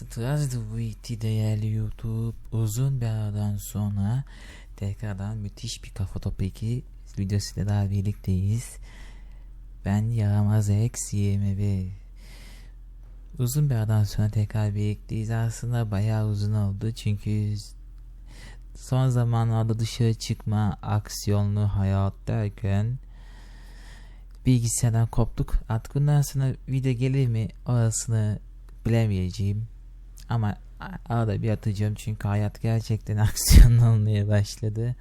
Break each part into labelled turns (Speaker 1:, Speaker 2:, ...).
Speaker 1: Strasbourg'ti değerli YouTube. Uzun bir aradan sonra tekrardan müthiş bir kafa topu 2 videosuyla daha birlikteyiz. Ben Yaramaz X 21. Uzun bir aradan sonra tekrar birlikteyiz. Aslında bayağı uzun oldu çünkü son zamanlarda dışarı çıkma, aksiyonlu hayat derken bilgisayardan koptuk. Artık bundan sonra video gelir mi orasını bilemeyeceğim. Ama arada bir atacağım çünkü hayat gerçekten aksiyonlu olmaya başladı.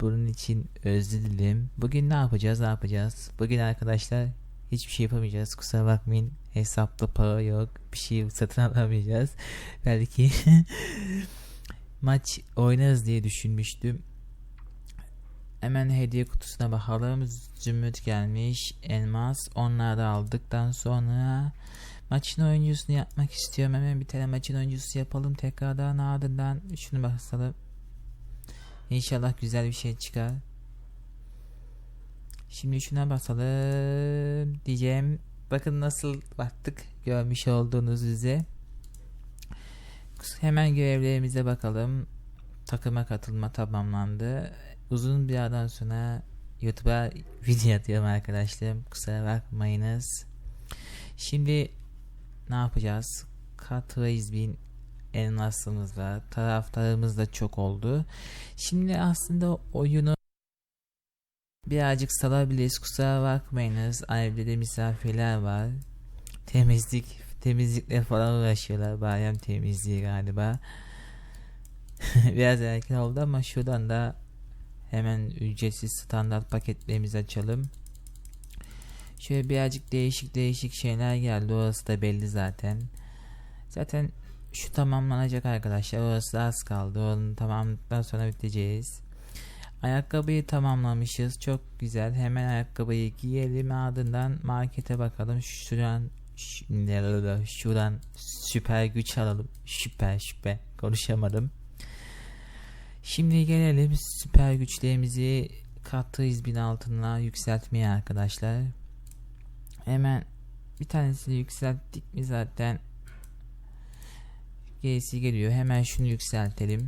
Speaker 1: Bunun için özür dilerim. Bugün ne yapacağız ne yapacağız? Bugün arkadaşlar hiçbir şey yapamayacağız. Kusura bakmayın. Hesapta para yok. Bir şey satın alamayacağız. Belki maç oynarız diye düşünmüştüm. Hemen hediye kutusuna bakalım. Zümrüt gelmiş. Elmas. Onları da aldıktan sonra maçın oyuncusunu yapmak istiyorum. Hemen bir tane maçın oyuncusu yapalım. Tekrardan ardından şunu basalım. İnşallah güzel bir şey çıkar. Şimdi şuna basalım diyeceğim. Bakın nasıl baktık görmüş olduğunuz üzere. Hemen görevlerimize bakalım. Takıma katılma tamamlandı. Uzun bir aradan sonra YouTube'a video atıyorum arkadaşlarım. Kusura bakmayınız. Şimdi ne yapacağız? Katlayız bin elmasımız var. Taraftarımız da çok oldu. Şimdi aslında oyunu birazcık salabiliriz. Kusura bakmayınız. Evde de misafirler var. Temizlik temizlikle falan uğraşıyorlar. Bayram temizliği galiba. Biraz erken oldu ama şuradan da hemen ücretsiz standart paketlerimizi açalım. Şöyle birazcık değişik değişik şeyler geldi. Orası da belli zaten. Zaten şu tamamlanacak arkadaşlar. Orası az kaldı. Onu tamamladıktan sonra biteceğiz. Ayakkabıyı tamamlamışız. Çok güzel. Hemen ayakkabıyı giyelim. Ardından markete bakalım. Şuradan şuradan süper güç alalım. Süper süper. Konuşamadım. Şimdi gelelim süper güçlerimizi kattığız bin altına yükseltmeye arkadaşlar. Hemen bir tanesini yükselttik mi zaten gerisi geliyor. Hemen şunu yükseltelim.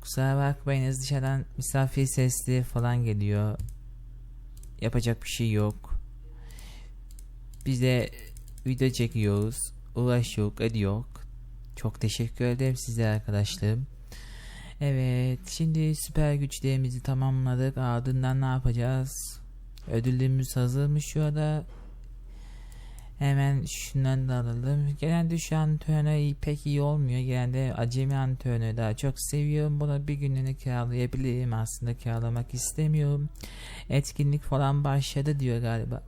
Speaker 1: Kusura bakmayınız dışarıdan misafir sesli falan geliyor. Yapacak bir şey yok. Biz de video çekiyoruz. Uğraş yok, ediyor. Çok teşekkür ederim size arkadaşlarım. Evet, şimdi süper güçlerimizi tamamladık. Ardından ne yapacağız? Ödülümüz hazır mı şu anda? Hemen şundan da alalım. Genelde şu antrenör pek iyi olmuyor. Genelde acemi antrenörü daha çok seviyorum. Bunu bir günlüğüne kiralayabilirim. Aslında kiralamak istemiyorum. Etkinlik falan başladı diyor galiba.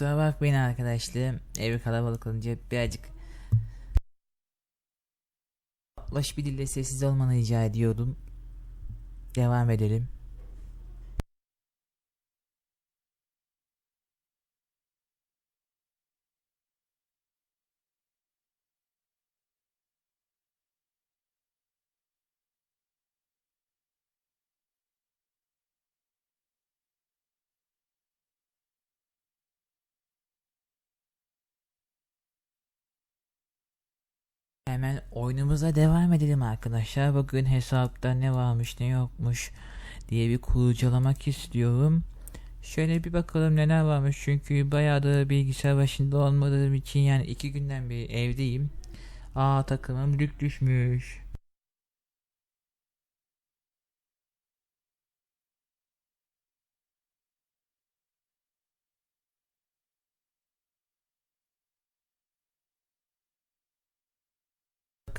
Speaker 1: Kusura bakmayın arkadaşlar. Evi kalabalık olunca birazcık baş bir dille sessiz olmanı rica ediyordum. Devam edelim. Hemen oyunumuza devam edelim arkadaşlar. Bugün hesapta ne varmış ne yokmuş diye bir kurcalamak istiyorum. Şöyle bir bakalım neler varmış çünkü bayağı da bilgisayar başında olmadığım için yani iki günden bir evdeyim. Aa takımım lük düşmüş.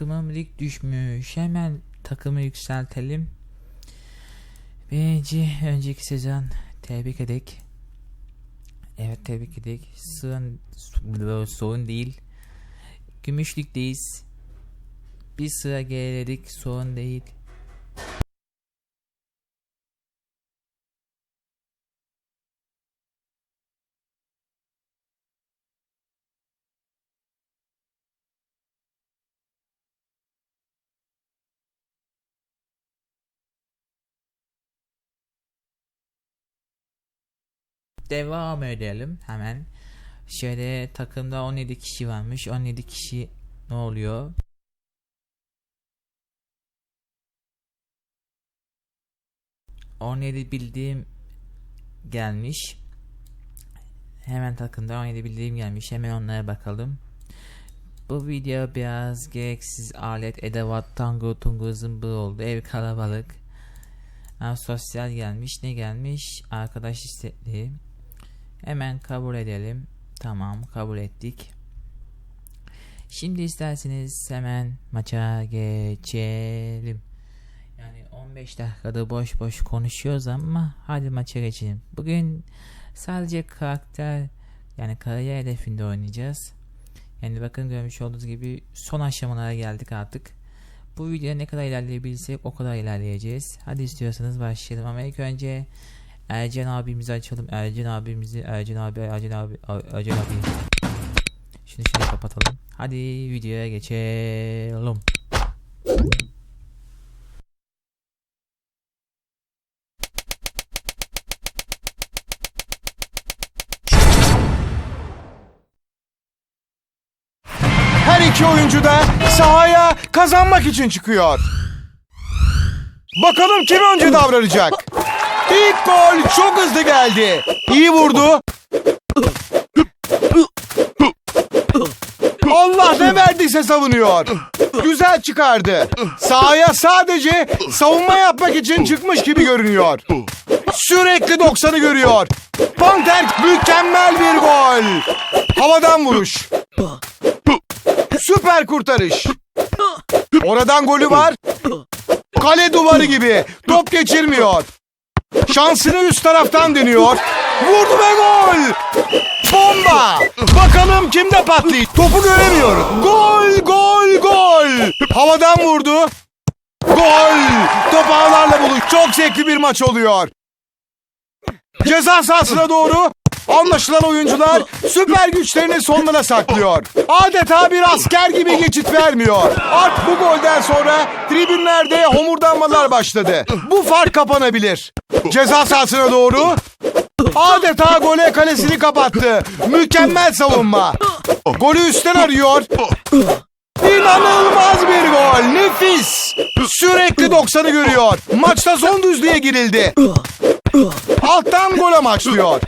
Speaker 1: Takımım lig düşmüş. Hemen takımı yükseltelim. Birinci önceki sezon tebrik edek. Evet tebrik edek. Sorun, sorun değil. Gümüşlükteyiz. Bir sıra geriledik sorun değil. Devam edelim hemen. Şöyle takımda 17 kişi varmış. 17 kişi ne oluyor? ...17 bildiğim gelmiş. Hemen takımda 17 bildiğim gelmiş. Hemen onlara bakalım. Bu video biraz gereksiz alet, edevat, tango, tungu, zımbı oldu. Ev kalabalık. Ha, sosyal gelmiş. Ne gelmiş? Arkadaş istekli. Hemen kabul edelim. Tamam kabul ettik. Şimdi isterseniz hemen maça geçelim. Yani 15 dakikada boş boş konuşuyoruz ama hadi maça geçelim. Bugün sadece karakter yani kariyer hedefinde oynayacağız. Yani bakın görmüş olduğunuz gibi son aşamalara geldik artık. Bu videoda ne kadar ilerleyebilirsek o kadar ilerleyeceğiz. Hadi istiyorsanız başlayalım ama ilk önce Ercan abimizi açalım. Ercan abimizi, Ercan abi, Ercan abi, Ercan abi. Şunu şöyle kapatalım. Hadi videoya geçelim.
Speaker 2: Her iki oyuncu da sahaya kazanmak için çıkıyor. Bakalım kim önce davranacak? İlk gol çok hızlı geldi. İyi vurdu. Allah ne verdiyse savunuyor. Güzel çıkardı. Sahaya sadece savunma yapmak için çıkmış gibi görünüyor. Sürekli 90'ı görüyor. Panter mükemmel bir gol. Havadan vuruş. Süper kurtarış. Oradan golü var. Kale duvarı gibi. Top geçirmiyor. Şansını üst taraftan deniyor. Vurdu ve gol. Bomba. Bakalım kimde patlayacak. Topu göremiyorum. Gol, gol, gol. Havadan vurdu. Gol. Top ağlarla buluş. Çok zevkli bir maç oluyor. Ceza sahasına doğru anlaşılan oyuncular süper güçlerini sonlara saklıyor. Adeta bir asker gibi geçit vermiyor. Art bu golden sonra tribünlerde homurdanmalar başladı. Bu fark kapanabilir. Ceza sahasına doğru adeta gole kalesini kapattı. Mükemmel savunma. Golü üstten arıyor. İnanılmaz bir gol. Nefis. Sürekli 90'ı görüyor. Maçta son düzlüğe girildi. Alttan gol amaçlıyor.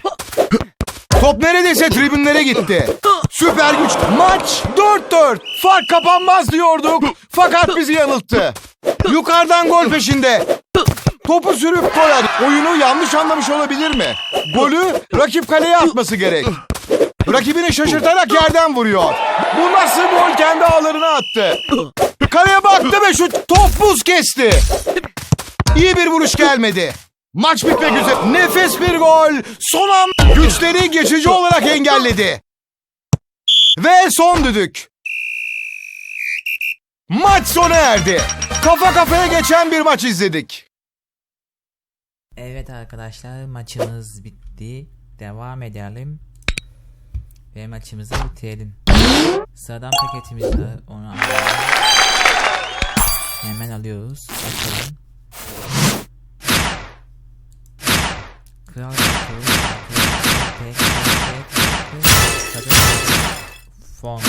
Speaker 2: Top neredeyse tribünlere gitti. Süper güç. Maç 4-4. Fark kapanmaz diyorduk. Fakat bizi yanılttı. Yukarıdan gol peşinde. Topu sürüp gol attı. Oyunu yanlış anlamış olabilir mi? Golü rakip kaleye atması gerek. Rakibini şaşırtarak yerden vuruyor. Bu nasıl gol kendi ağlarına attı. Kaleye baktı ve şu top buz kesti. İyi bir vuruş gelmedi. Maç bitmek üzere. Nefes bir gol. Son an güçleri geçici olarak engelledi. Ve son düdük. Maç sona erdi. Kafa kafaya geçen bir maç izledik.
Speaker 1: Evet arkadaşlar maçımız bitti. Devam edelim. Ve maçımızı bitirelim. Sıradan paketimiz var. Onu alalım. Hemen alıyoruz. Açalım. Kral kadın, fon.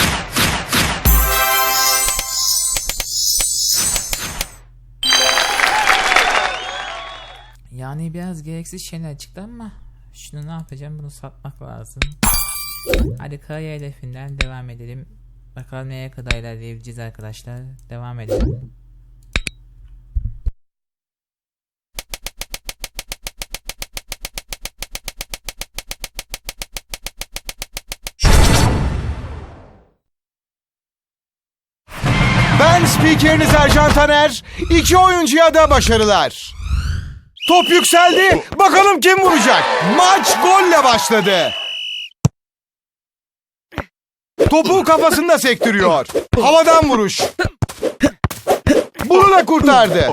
Speaker 1: Yani biraz gereksiz şeyler çıktı ama şunu ne yapacağım bunu satmak lazım. Hadi kariyer hedefinden devam edelim. Bakalım neye kadar ilerleyebileceğiz arkadaşlar. Devam edelim.
Speaker 2: Ben spikeriniz Ercan Taner. İki oyuncuya da başarılar. Top yükseldi. Bakalım kim vuracak. Maç golle başladı. Topu kafasında sektiriyor. Havadan vuruş. Bunu da kurtardı.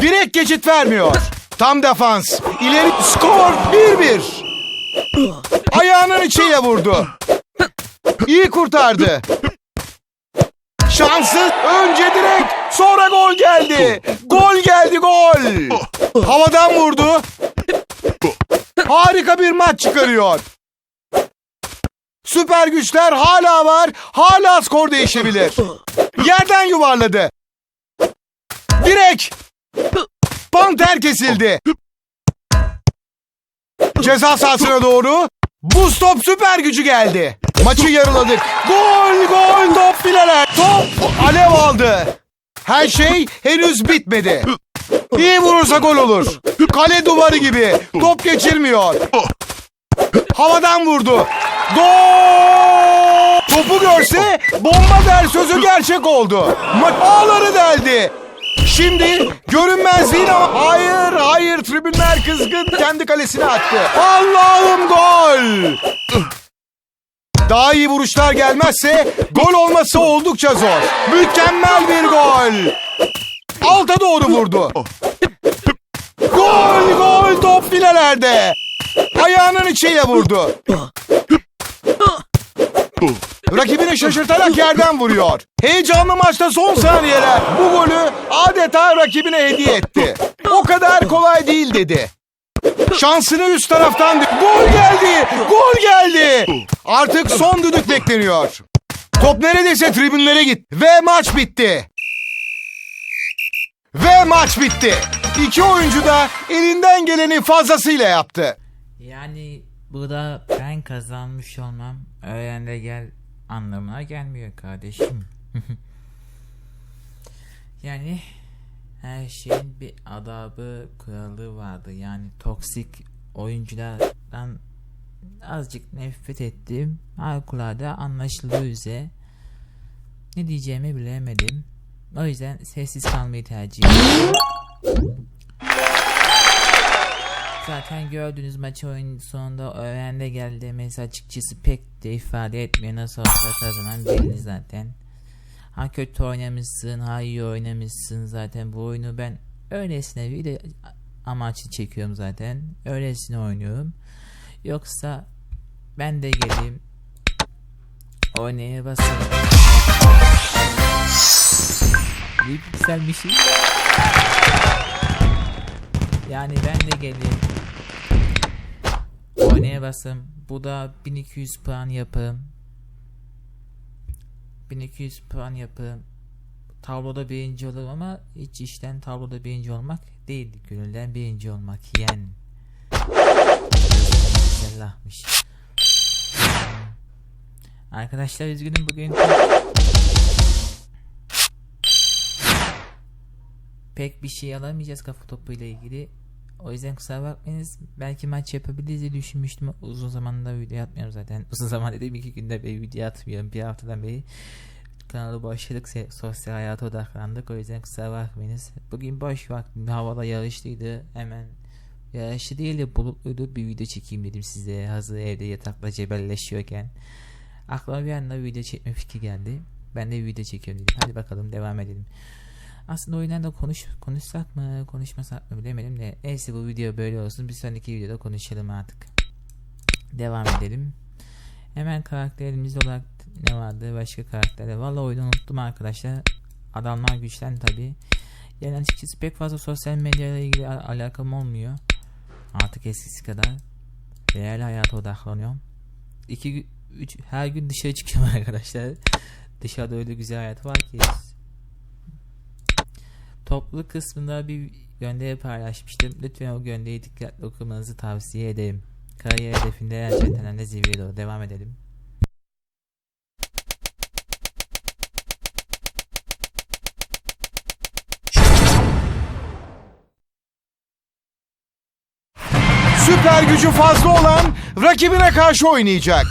Speaker 2: Direkt geçit vermiyor. Tam defans. İleri skor 1-1. Ayağının içiyle vurdu. İyi kurtardı. Şanssız. Önce direkt sonra gol geldi. Gol geldi gol. Havadan vurdu. harika bir maç çıkarıyor. Süper güçler hala var. Hala skor değişebilir. Yerden yuvarladı. Direk. Panter kesildi. Ceza sahasına doğru. Bu stop süper gücü geldi. Maçı yarıladık. Gol gol top fileler. Top alev aldı. Her şey henüz bitmedi. İyi vurursa gol olur. Kale duvarı gibi. Top geçirmiyor. Havadan vurdu. Gol! Topu görse bomba der sözü gerçek oldu. Ma- Ağları deldi. Şimdi görünmezliğin ama hayır hayır tribünler kızgın kendi kalesine attı. Allah'ım gol! Daha iyi vuruşlar gelmezse gol olması oldukça zor. Mükemmel bir gol. Alta doğru vurdu. Gol gol top filelerde. Ayağının içiyle vurdu. Rakibini şaşırtarak yerden vuruyor. Heyecanlı maçta son saniyeler bu golü adeta rakibine hediye etti. O kadar kolay değil dedi. Şansını üst taraftan... Gol geldi! Gol geldi! Artık son düdük bekleniyor. Top neredeyse tribünlere gitti. Ve maç bitti. Ve maç bitti. İki oyuncu da elinden geleni fazlasıyla yaptı.
Speaker 1: Yani burada ben kazanmış olmam öğren de gel anlamına gelmiyor kardeşim. yani her şeyin bir adabı kuralı vardı. Yani toksik oyunculardan azıcık nefret ettim. Harikulade anlaşıldığı üzere ne diyeceğimi bilemedim. O yüzden sessiz kalmayı tercih ediyorum. Zaten gördüğünüz maçı oyun sonunda öğrende geldi demesi açıkçası pek de ifade etmiyor. Nasıl olsa kazanan belli zaten. Ha kötü oynamışsın, ha iyi oynamışsın zaten bu oyunu ben öylesine de amaçlı çekiyorum zaten. Öylesine oynuyorum. Yoksa ben de geleyim oynaya basalım. Bir bir şey. Yani ben de geleyim. Oynaya basım. Bu da 1200 puan yapım. 1200 puan yapım. Tabloda birinci olurum ama hiç işten tabloda birinci olmak değil. Gönülden birinci olmak yen. Allah'mış. Arkadaşlar üzgünüm bugün pek bir şey alamayacağız kafa topuyla ilgili. O yüzden kusura bakmayınız. Belki maç yapabiliriz diye düşünmüştüm. Uzun zamandır video atmıyorum zaten. Uzun zaman dedim iki günde beri video atmıyorum. Bir haftadan beri kanalı boşladık. se- Sosyal hayata odaklandık. O yüzden kusura bakmayınız. Bugün boş vaktim. Havada yağışlıydı. Hemen yağışlı değil de bulutluydu. Bir video çekeyim dedim size. Hazır evde yatakla cebelleşiyorken. Aklıma bir anda video çekme fikri geldi. Ben de bir video çekiyorum dedim. Hadi bakalım devam edelim. Aslında oyundan da konuş konuşsak mı konuşmasak mı bilemedim de. Neyse bu video böyle olsun. Bir sonraki videoda konuşalım artık. Devam edelim. Hemen karakterimiz olarak ne vardı? Başka karakterler. Valla oyunu unuttum arkadaşlar. Adamlar güçlen tabi yani açıkçası pek fazla sosyal medya ile ilgili al- alakam olmuyor. Artık eskisi kadar. Real hayata odaklanıyorum. İki, üç, her gün dışarı çıkıyorum arkadaşlar. Dışarıda öyle güzel hayat var ki Toplu kısmında bir gönderi paylaşmıştım. Lütfen o gönderiyi dikkatli okumanızı tavsiye ederim. Kariyer hedefinde gerçekten de zirveye doğru devam edelim.
Speaker 2: Süper gücü fazla olan rakibine karşı oynayacak.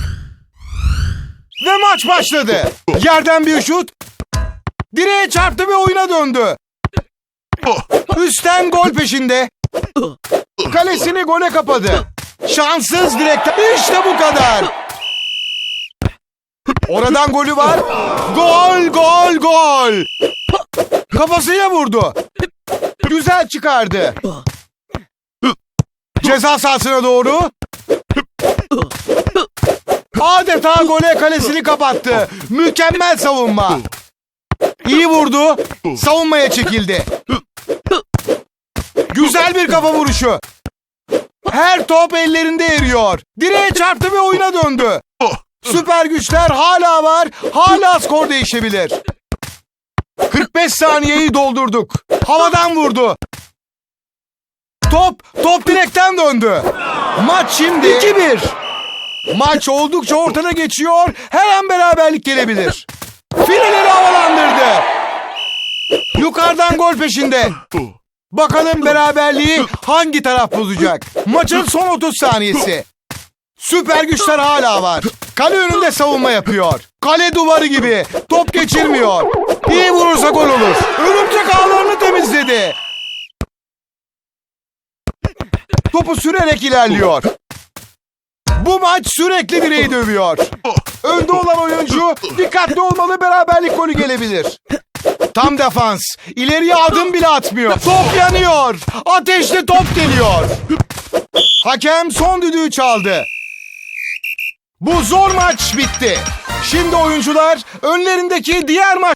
Speaker 2: Ve maç başladı. Yerden bir şut. Direğe çarptı ve oyuna döndü. Üstten gol peşinde. Kalesini gole kapadı. Şanssız direkten. İşte bu kadar. Oradan golü var. Gol, gol, gol. Kafasıyla vurdu. Güzel çıkardı. Ceza sahasına doğru. Adeta gole kalesini kapattı. Mükemmel savunma. İyi vurdu. Savunmaya çekildi. Güzel bir kafa vuruşu. Her top ellerinde eriyor. Direğe çarptı ve oyuna döndü. Süper güçler hala var. Hala skor değişebilir. 45 saniyeyi doldurduk. Havadan vurdu. Top, top direkten döndü. Maç şimdi 2-1. Maç oldukça ortada geçiyor. Her an beraberlik gelebilir. Fileleri havalandırdı. Yukarıdan gol peşinde. Bakalım beraberliği hangi taraf bozacak? Maçın son 30 saniyesi. Süper güçler hala var. Kale önünde savunma yapıyor. Kale duvarı gibi. Top geçirmiyor. İyi vurursa gol olur. Örümcek ağlarını temizledi. Topu sürerek ilerliyor. Bu maç sürekli direği dövüyor. Önde olan oyuncu dikkatli olmalı beraberlik golü gelebilir. Tam defans. İleriye adım bile atmıyor. Top yanıyor. Ateşli top geliyor. Hakem son düdüğü çaldı. Bu zor maç bitti. Şimdi oyuncular önlerindeki diğer maç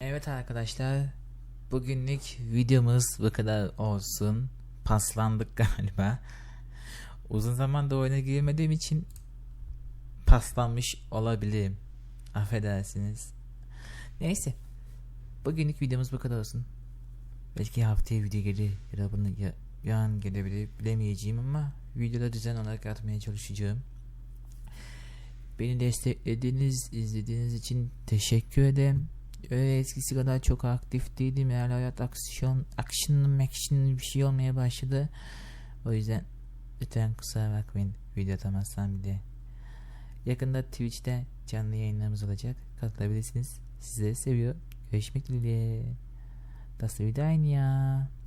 Speaker 1: Evet arkadaşlar. Bugünlük videomuz bu kadar olsun. Paslandık galiba. Uzun zamanda oyuna girmediğim için paslanmış olabilirim. Affedersiniz. Neyse. Bugünlük videomuz bu kadar olsun. Belki haftaya video gelir ya da bunu ya, yarın gelebilir bilemeyeceğim ama videoda düzen olarak atmaya çalışacağım. Beni desteklediğiniz, izlediğiniz için teşekkür ederim. Öyle eskisi kadar çok aktif değilim. Yani hayat aksiyon, action, action bir şey olmaya başladı. O yüzden lütfen kusura bakmayın video atamazsam bile. Yakında Twitch'te canlı yayınlarımız olacak. Katılabilirsiniz. Sizleri seviyor. Görüşmek dileğiyle. Das Wiedersehen.